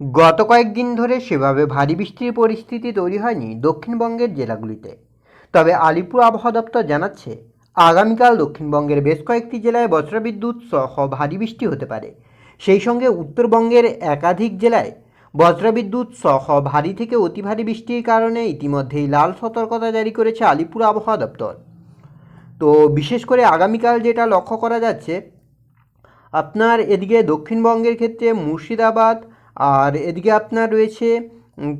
গত কয়েকদিন ধরে সেভাবে ভারী বৃষ্টির পরিস্থিতি তৈরি হয়নি দক্ষিণবঙ্গের জেলাগুলিতে। তবে আলিপুর আবহাওয়া দপ্তর জানাচ্ছে, আগামীকাল দক্ষিণবঙ্গের বেশ কয়েকটি জেলায় বজ্রবিদ্যুৎ সহ ভারী বৃষ্টি হতে পারে। সেই সঙ্গে উত্তরবঙ্গের একাধিক জেলায় বজ্রবিদ্যুৎ সহ ভারী থেকে অতি ভারী বৃষ্টির কারণে ইতিমধ্যেই লাল সতর্কতা জারি করেছে আলিপুর আবহাওয়া দপ্তর। তো বিশেষ করে আগামীকাল যেটা লক্ষ্য করা যাচ্ছে, আপনার এদিকে দক্ষিণবঙ্গের ক্ষেত্রে মুর্শিদাবাদ আর এদিকে আপনার রয়েছে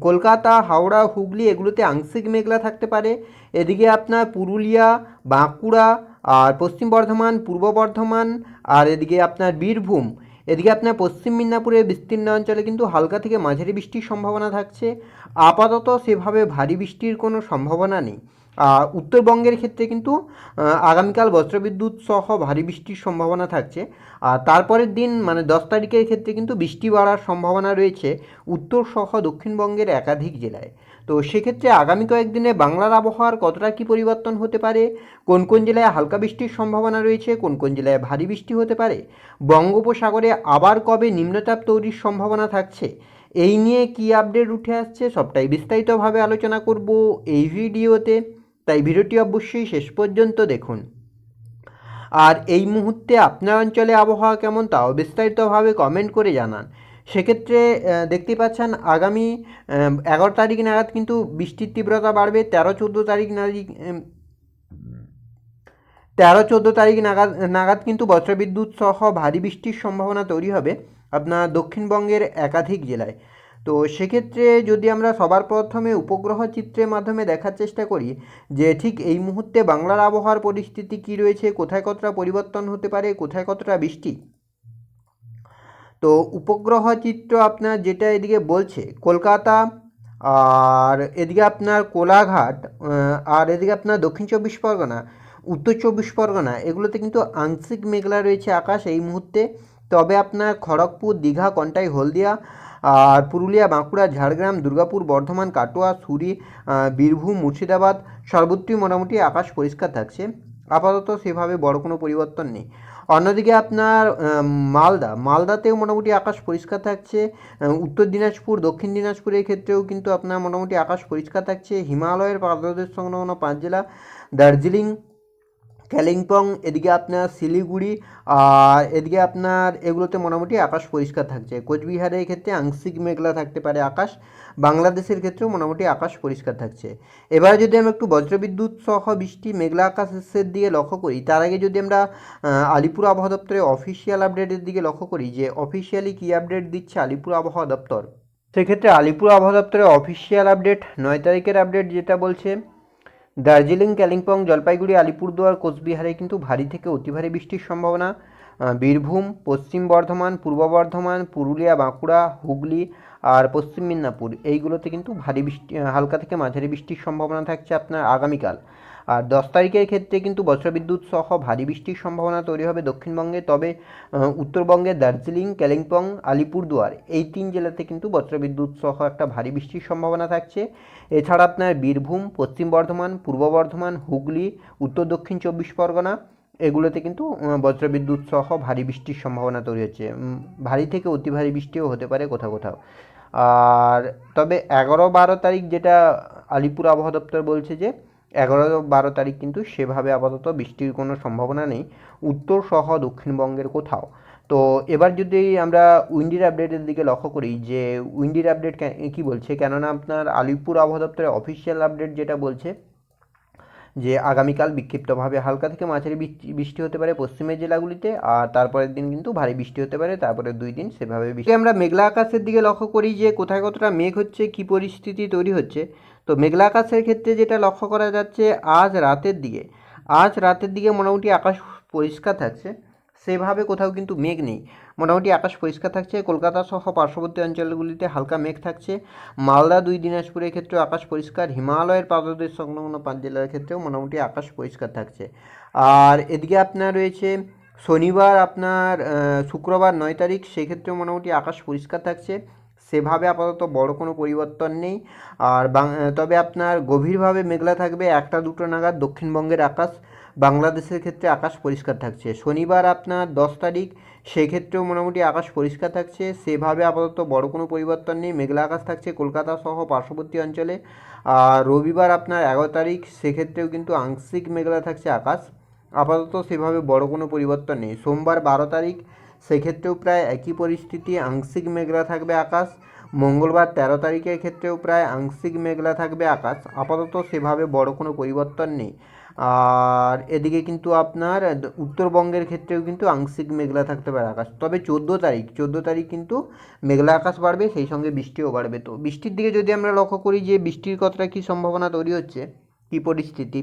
কলকাতা, হাওড়া, হুগলি এগুলোতে আংশিক মেঘলা থাকতে পারে। এদিকে আপনার পুরুলিয়া, বাঁকুড়া, আর পশ্চিম বর্ধমান, পূর্ব বর্ধমান, আর এদিকে আপনার বীরভূম। এদিকে আপনার পশ্চিম মিদনাপুরের বিস্তীর্ণ অঞ্চলে কিন্তু হালকা থেকে মাঝারি বৃষ্টির সম্ভাবনা থাকছে। আপাতত সেভাবে ভারী বৃষ্টির কোনো সম্ভাবনা নেই। উত্তরবঙ্গের ক্ষেত্রে কিন্তু আগামীকাল বজ্রবিদ্যুৎ সহ ভারী বৃষ্টির সম্ভাবনা থাকছে। আর তারপরের দিন মানে দশ তারিখের ক্ষেত্রে কিন্তু বৃষ্টি বাড়ার সম্ভাবনা রয়েছে উত্তর সহ দক্ষিণবঙ্গের একাধিক জেলায়। তো সেক্ষেত্রে আগামী কয়েকদিনে বাংলার আবহাওয়ার কতটা কী পরিবর্তন হতে পারে? কোন কোন জেলায় হালকা বৃষ্টির সম্ভাবনা রয়েছে? কোন কোন জেলায় ভারী বৃষ্টি হতে পারে? বঙ্গোপসাগরে আবার কবে নিম্নচাপ তৈরির সম্ভাবনা থাকছে? এই নিয়ে কী আপডেট উঠে আসছে? সবটাই বিস্তারিতভাবে আলোচনা করব এই ভিডিওতে। তাই ভিডিওটি অবশ্যই শেষ পর্যন্ত দেখুন। আর এই মুহূর্তে আপনার অঞ্চলে আবহাওয়া কেমন তাও বিস্তারিতভাবে কমেন্ট করে জানান। সেক্ষেত্রে দেখতে পাচ্ছেন আগামী এগারো তারিখ নাগাদ কিন্তু বৃষ্টির তীব্রতা বাড়বে তেরো চোদ্দ তারিখ উম, তেরো চোদ্দ তারিখ নাগাদ নাগাদ কিন্তু বজ্রবিদ্যুৎ সহ ভারী বৃষ্টির সম্ভাবনা তৈরি হবে আপনার দক্ষিণবঙ্গের একাধিক জেলায়। তো সেক্ষেত্রে যদি আমরা সবার প্রথমে উপগ্রহ চিত্রের মাধ্যমে দেখার চেষ্টা করি, যে ঠিক এই মুহূর্তে বাংলার আবহাওয়ার পরিস্থিতি কী রয়েছে, কোথায় কতটা পরিবর্তন হতে পারে, কোথায় কতটা বৃষ্টি? তো উপগ্রহ চিত্র আপনার যেটা এদিকে বলছে, কলকাতা, আর এদিকে আপনার কোলাঘাট আর এদিকে আপনার দক্ষিণ চব্বিশ পরগনা, উত্তর চব্বিশ পরগনা, এগুলোতে কিন্তু আংশিক মেঘলা রয়েছে আকাশ এই মুহূর্তে। তবে আপনার খড়গপুর, দীঘা, কন্টাই, হলদিয়া আর পুরুলিয়া, বাঁকুড়া, ঝাড়গ্রাম, দুর্গাপুর, বর্ধমান, কাটোয়া, সুরি বীরভূম, মুর্শিদাবাদ সর্বত্রই মোটামুটি আকাশ পরিষ্কার থাকছে। আপাতত সেভাবে বড় কোনো পরিবর্তন নেই। অন্যদিকে আপনার মালদা। মালদাতেও মোটামুটি আকাশ পরিষ্কার থাকছে। উত্তর দিনাজপুর, দক্ষিণ দিনাজপুরের ক্ষেত্রেও কিন্তু আপনার মোটামুটি আকাশ পরিষ্কার থাকছে। হিমালয়ের পাদদেশ সংলগ্ন পাঁচ জেলা, দার্জিলিং কালিম্পং এদিকে আপনার শিলিগুড়ি আর এদিকে আপনার এগুলোতে মোটামুটি আকাশ পরিষ্কার থাকছে। কোচবিহারের ক্ষেত্রে আংশিক মেঘলা থাকতে পারে আকাশ, বাংলাদেশের ক্ষেত্রেও মোটামুটি আকাশ পরিষ্কার থাকছে। এবারে যদি আমরা একটু বজ্রবিদ্যুৎ সহ বৃষ্টি, মেঘলা আকাশের দিকে লক্ষ্য করি, তার আগে যদি আমরা আলিপুর আবহাওয়া দপ্তরের অফিসিয়াল আপডেটের দিকে লক্ষ্য করি যে অফিসিয়ালি কী আপডেট দিচ্ছে আলিপুর আবহাওয়া দপ্তর? সেক্ষেত্রে আলিপুর আবহাওয়া দপ্তরের অফিসিয়াল আপডেট নয় তারিখের আপডেট যেটা বলছে দার্জিলিং, কালিম্পং, জলপাইগুড়ি, আলিপুরদুয়ার, কোচবিহারে কিন্তু ভারী থেকে অতি ভারী বৃষ্টির সম্ভাবনা। বীরভূম, পশ্চিম বর্ধমান, পূর্ব বর্ধমান, পুরুলিয়া, বাঁকুড়া, হুগলি আর পশ্চিম মিদনাপুর, এইগুলোতে কিন্তু ভারী বৃষ্টি হালকা থেকে মাঝারি বৃষ্টির সম্ভাবনা থাকছে আপনার আগামীকাল। আর দশ তারিখের ক্ষেত্রে কিন্তু বজ্রবিদ্যুৎ সহ ভারী বৃষ্টির সম্ভাবনা তৈরি হবে দক্ষিণবঙ্গে। তবে উত্তরবঙ্গে দার্জিলিং কালিম্পং আলিপুরদুয়ার এই তিন জেলাতে কিন্তু বজ্রবিদ্যুৎ সহ একটা ভারী বৃষ্টির সম্ভাবনা থাকছে। এছাড়া আপনার বীরভূম, পশ্চিম বর্ধমান, পূর্ব বর্ধমান, হুগলি, উত্তর দক্ষিণ চব্বিশ পরগনা এগুলোতে কিন্তু বজ্রবিদ্যুৎ সহ ভারী বৃষ্টির সম্ভাবনা তৈরি হচ্ছে। ভারী থেকে অতি ভারী বৃষ্টিও হতে পারে কোথাও কোথাও। আর তবে এগারো বারো তারিখ যেটা আলিপুর আবহাওয়া দপ্তর বলছে যে এগারো বারো তারিখ কিন্তু সেভাবে আপাতত বৃষ্টির কোনো সম্ভাবনা নেই। উত্তর সহ দক্ষিণবঙ্গের কোথাও। তো এবার যদি আমরা উইন্ডির আপডেটের দিকে লক্ষ্য করি যে উইন্ডির আপডেট কী বলছে? কেননা আপনার আলিপুর আবহাওয়া দপ্তরের অফিসিয়াল আপডেট যেটা বলছে যে আগামীকাল বিক্ষিপ্তভাবে হালকা থেকে মাঝারি বৃষ্টি হতে পারে পশ্চিমের জেলাগুলিতে আর তারপরের দিন কিন্তু ভারী বৃষ্টি হতে পারে। তারপরে দুই দিন সেভাবে বৃষ্টি আমরা মেঘলা আকাশের দিকে লক্ষ্য করি যে কোথায় কতটা মেঘ হচ্ছে, কী পরিস্থিতি তৈরি হচ্ছে তো মেঘলা আকাশের ক্ষেত্রে যেটা লক্ষ্য করা যাচ্ছে, আজ রাতের দিকে, আজ রাতের দিকে মোটামুটি আকাশ পরিষ্কার থাকছে, সেভাবে কোথাও কিন্তু মেঘ নেই। মোটামুটি আকাশ পরিষ্কার থাকছে, কলকাতা সহ পার্শ্ববর্তী অঞ্চলগুলিতে হালকা মেঘ থাকছে। মালদা দুই দিনাজপুরের ক্ষেত্রেও আকাশ পরিষ্কার, হিমালয়ের পাদদেশ সংলগ্ন পাঁচ জেলার ক্ষেত্রেও মোটামুটি আকাশ পরিষ্কার থাকছে। আর এদিকে আপনার রয়েছে, শনিবার আপনার শুক্রবার নয় তারিখ, সেক্ষেত্রেও মোটামুটি আকাশ পরিষ্কার থাকছে। সেভাবে আপাতত বড় কোনো পরিবর্তন নেই। আর তবে আপনার গভীরভাবে মেঘলা থাকবে একটা দুটো নাগাদ দক্ষিণবঙ্গের আকাশ। বাংলাদেশের ক্ষেত্রে আকাশ পরিষ্কার থাকছে। শনিবার আপনার দশ তারিখ, সেক্ষেত্রেও মোটামুটি আকাশ পরিষ্কার থাকছে। সেভাবে আপাতত বড় কোনো পরিবর্তন নেই। মেঘলা আকাশ থাকছে কলকাতা সহ পার্শ্ববর্তী অঞ্চলে। আর রবিবার আপনার এগারো তারিখ, সেক্ষেত্রেও কিন্তু আংশিক মেঘলা থাকছে আকাশ। আপাতত সেভাবে বড় কোনো পরিবর্তন নেই। সোমবার বারো তারিখ সেক্ষেত্রেও প্রায় একই পরিস্থিতি, আংশিক মেঘলা থাকবে আকাশ। মঙ্গলবার তেরো তারিখের ক্ষেত্রেও প্রায় আংশিক মেঘলা থাকবে আকাশ। আপাতত সেভাবে বড় কোনো পরিবর্তন নেই। আর এদিকে কিন্তু আপনার, উত্তরবঙ্গের ক্ষেত্রেও কিন্তু আংশিক মেঘলা থাকতে পারে আকাশ। তবে চোদ্দ তারিখ চোদ্দ তারিখ কিন্তু মেঘলা আকাশ বাড়বে, সেই সঙ্গে বৃষ্টিও বাড়বে। তো বৃষ্টির দিকে যদি আমরা লক্ষ্য করি যে বৃষ্টির কতটা কী সম্ভাবনা তৈরি হচ্ছে, কী পরিস্থিতি?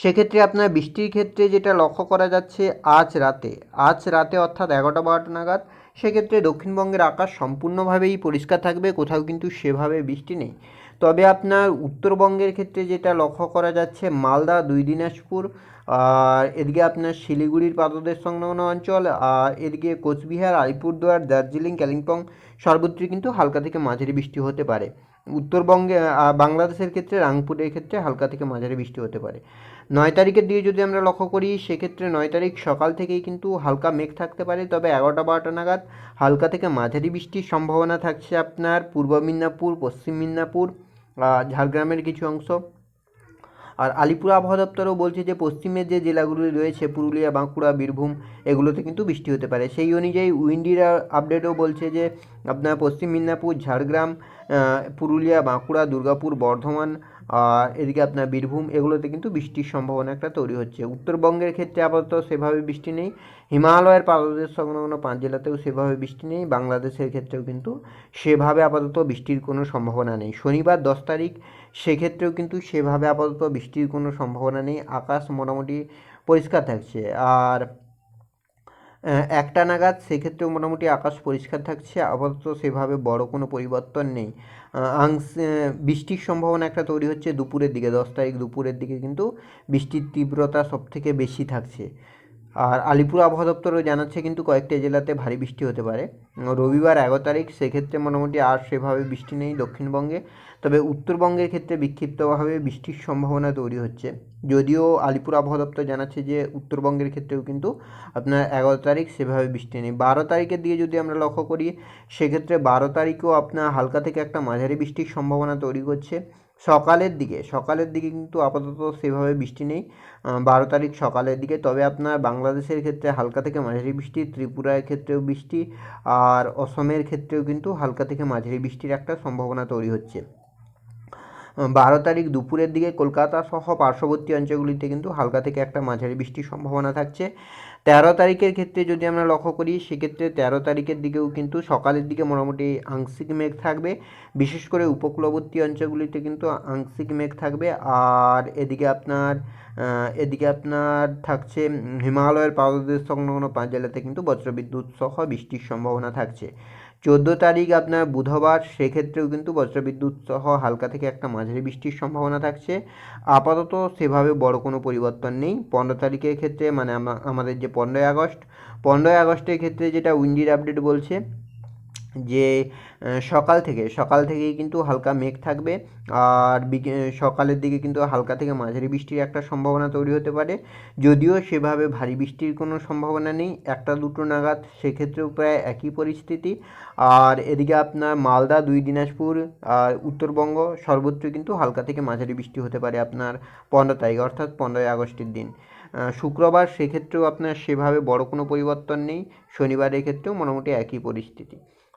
সেক্ষেত্রে আপনার বৃষ্টির ক্ষেত্রে যেটা লক্ষ্য করা যাচ্ছে আজ রাতে আজ রাতে অর্থাৎ এগারোটা বারোটা নাগাদ, সেক্ষেত্রে দক্ষিণবঙ্গের আকাশ সম্পূর্ণভাবেই পরিষ্কার থাকবে, কোথাও কিন্তু সেভাবে বৃষ্টি নেই। তবে আপনার উত্তরবঙ্গের ক্ষেত্রে যেটা লক্ষ্য করা যাচ্ছে, মালদা, দুই দিনাজপুর, আর এদিকে আপনার শিলিগুড়ির পাদদেশ সংলগ্ন অঞ্চল, আর এদিকে কোচবিহার, আলিপুরদুয়ার, দার্জিলিং, কালিম্পং সর্বত্রই কিন্তু হালকা থেকে মাঝারি বৃষ্টি হতে পারে। উত্তরবঙ্গে বাংলাদেশের ক্ষেত্রে, রাংপুরের ক্ষেত্রে হালকা থেকে মাঝারি বৃষ্টি হতে পারে। নয় তারিখের দিকে যদি আমরা লক্ষ্য করি, সেক্ষেত্রে নয় তারিখ সকাল থেকেই কিন্তু হালকা মেঘ থাকতে পারে। তবে এগারোটা বারোটা নাগাদ হালকা থেকে মাঝারি বৃষ্টির সম্ভাবনা থাকছে আপনার পূর্ব মিদনাপুর, পশ্চিম মিদনাপুর ঝাড়গ্রামের কিছু অংশ। আর আলিপুর আবহাওয়া দপ্তরও বলছে যে পশ্চিমের যে জেলাগুলি রয়েছে, পুরুলিয়া, বাঁকুড়া, বীরভূম, এগুলোতে কিন্তু বৃষ্টি হতে পারে। সেই অনুযায়ী উইন্ডির আপডেটও বলছে যে আপনার পশ্চিম মিদনাপুর, ঝাড়গ্রাম পুরুলিয়া, বাঁকুড়া, দুর্গাপুর, বর্ধমান এদিকে আপনার বীরভূম, এগুলোতে কিন্তু বৃষ্টির সম্ভাবনা একটা তৈরি হচ্ছে। উত্তরবঙ্গের ক্ষেত্রে আপাতত সেভাবে বৃষ্টি নেই। হিমালয়ের পাদদেশ সংলগ্ন পাঁচ জেলাতেও সেভাবে বৃষ্টি নেই। বাংলাদেশের ক্ষেত্রেও কিন্তু সেভাবে আপাতত বৃষ্টির কোনো সম্ভাবনা নেই। শনিবার দশ তারিখ, সেক্ষেত্রেও কিন্তু সেভাবে আপাতত বৃষ্টির কোনো সম্ভাবনা নেই। আকাশ মোটামুটি পরিষ্কার থাকছে। আর একটা নাগাদ সেক্ষেত্রেও মোটামুটি আকাশ পরিষ্কার থাকছে, আপাতত সেভাবে বড় কোনো পরিবর্তন নেই। আংশ বৃষ্টির সম্ভাবনা একটা তৈরি হচ্ছে দুপুরের দিকে, দশ তারিখ দুপুরের দিকে কিন্তু বৃষ্টির তীব্রতা সবথেকে বেশি থাকছে। আর আলিপুর আবহাওয়া দপ্তরও জানাচ্ছে কিন্তু কয়েকটি জেলাতে ভারী বৃষ্টি হতে পারে। রবিবার এগারো তারিখ সেক্ষেত্রে মোটামুটি আর সেভাবে বৃষ্টি নেই দক্ষিণবঙ্গে, তবে উত্তরবঙ্গের ক্ষেত্রে বিক্ষিপ্তভাবে বৃষ্টির সম্ভাবনা তৈরি হচ্ছে। যদিও আলিপুর আবহাওয়া দপ্তর জানাচ্ছে যে উত্তরবঙ্গের ক্ষেত্রেও কিন্তু আপনার এগারো তারিখ সেভাবে বৃষ্টি নেই। বারো তারিখের দিকে যদি আমরা লক্ষ্য করি, সেক্ষেত্রে বারো তারিখেও আপনার হালকা থেকে একটা মাঝারি বৃষ্টির সম্ভাবনা তৈরি করছে। সকালের দিকে সকালের দিকে কিন্তু আপাতত সেভাবে বৃষ্টি নেই বারো তারিখ সকালের দিকে। তবে আপনার বাংলাদেশের ক্ষেত্রে হালকা থেকে মাঝারি বৃষ্টি, ত্রিপুরার ক্ষেত্রেও বৃষ্টি, আর অসমের ক্ষেত্রেও কিন্তু হালকা থেকে মাঝারি বৃষ্টির একটা সম্ভাবনা তৈরি হচ্ছে। বারো তারিখ দুপুরের দিকে কলকাতা সহ পার্শ্ববর্তী অঞ্চলগুলিতে কিন্তু হালকা থেকে একটা মাঝারি বৃষ্টির সম্ভাবনা থাকছে। তেরো তারিখের ক্ষেত্রে যদি আমরা লক্ষ্য করি, সেক্ষেত্রে তেরো তারিখের দিকেও কিন্তু সকালের দিকে মোটামুটি আংশিক মেঘ থাকবে। বিশেষ করে উপকূলবর্তী অঞ্চলগুলিতে কিন্তু আংশিক মেঘ থাকবে। আর এদিকে আপনার এদিকে আপনার থাকছে হিমালয়ের পাদদেশ সংলগ্ন পাঁচ জেলাতে কিন্তু বজ্রবিদ্যুৎ সহ বৃষ্টির সম্ভাবনা থাকছে। চোদ্দ তারিখ আপনার বুধবার, সেক্ষেত্রেও কিন্তু বজ্রবিদ্যুৎ সহ হালকা থেকে একটা মাঝারি বৃষ্টির সম্ভাবনা থাকছে। আপাতত সেভাবে বড় কোনো পরিবর্তন নেই। পনেরো তারিখের ক্ষেত্রে মানে আমাদের যে পনেরোই আগস্ট, পনেরোই আগস্টের ক্ষেত্রে যেটা উইন্ডির আপডেট বলছে যে সকাল থেকে, সকাল থেকেই কিন্তু হালকা মেঘ থাকবে। আর সকালের দিকে কিন্তু হালকা থেকে মাঝারি বৃষ্টির একটা সম্ভাবনা তৈরি হতে পারে। যদিও সেভাবে ভারী বৃষ্টির কোনো সম্ভাবনা নেই, একটা দুটো নাগাদ সেক্ষেত্রেও প্রায় একই পরিস্থিতি। আর এদিকে আপনার মালদা, দুই দিনাজপুর, আর উত্তরবঙ্গ সর্বত্র কিন্তু হালকা থেকে মাঝারি বৃষ্টি হতে পারে আপনার পনেরো তারিখ, অর্থাৎ পনেরোই আগস্টের দিন। শুক্রবার সেক্ষেত্রেও আপনার সেভাবে বড় কোনো পরিবর্তন নেই, শনিবারের ক্ষেত্রেও মোটামুটি একই পরিস্থিতি।